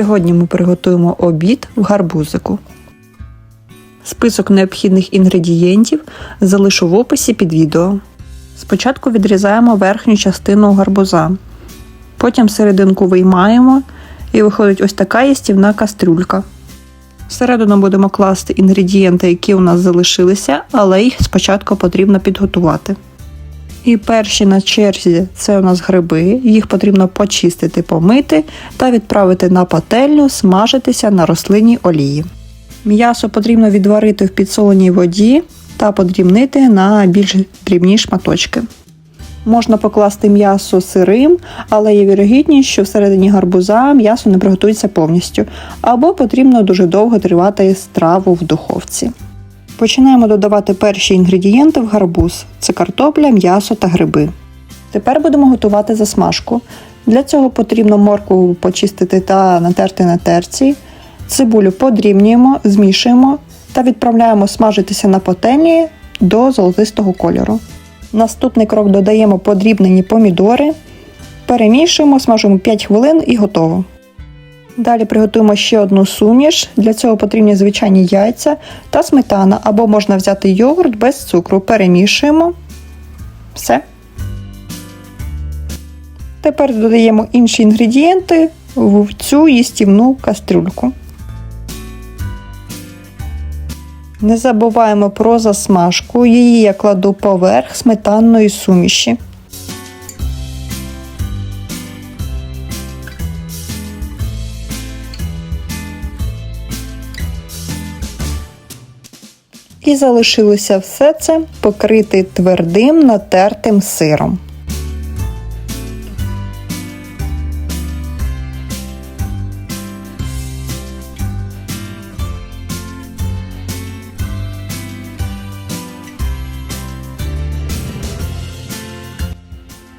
Сьогодні ми приготуємо обід в гарбузику. Список необхідних інгредієнтів залишу в описі під відео. Спочатку відрізаємо верхню частину гарбуза, потім серединку виймаємо і виходить ось така їстівна кастрюлька. Всередину будемо класти інгредієнти, які у нас залишилися, але їх спочатку потрібно підготувати. І перші на черзі це у нас гриби. Їх потрібно почистити, помити та відправити на пательню смажитися на рослинній олії. М'ясо потрібно відварити в підсоленій воді та подрібнити на більш дрібні шматочки. Можна покласти м'ясо сирим, але є вірогідність, що всередині гарбуза м'ясо не приготується повністю, або потрібно дуже довго тривати страву в духовці. Починаємо додавати перші інгредієнти в гарбуз: це картопля, м'ясо та гриби. Тепер будемо готувати засмажку. Для цього потрібно моркву почистити та натерти на терці. Цибулю подрібнюємо, змішуємо та відправляємо смажитися на пательні до золотистого кольору. Наступний крок додаємо подрібнені помідори, перемішуємо, смажимо 5 хвилин і готово. Далі приготуємо ще одну суміш. Для цього потрібні звичайні яйця та сметана, або можна взяти йогурт без цукру. Перемішуємо. Все. Тепер додаємо інші інгредієнти в цю їстівну кастрюльку. Не забуваємо про засмажку. Її я кладу поверх сметанної суміші. І залишилося все це покрити твердим натертим сиром.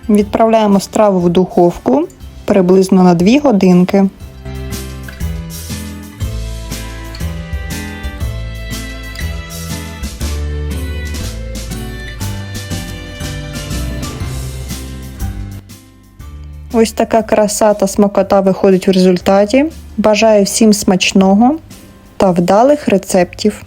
Відправляємо страву в духовку приблизно на 2 годинки. Ось така краса та смакота виходить в результаті. Бажаю всім смачного та вдалих рецептів.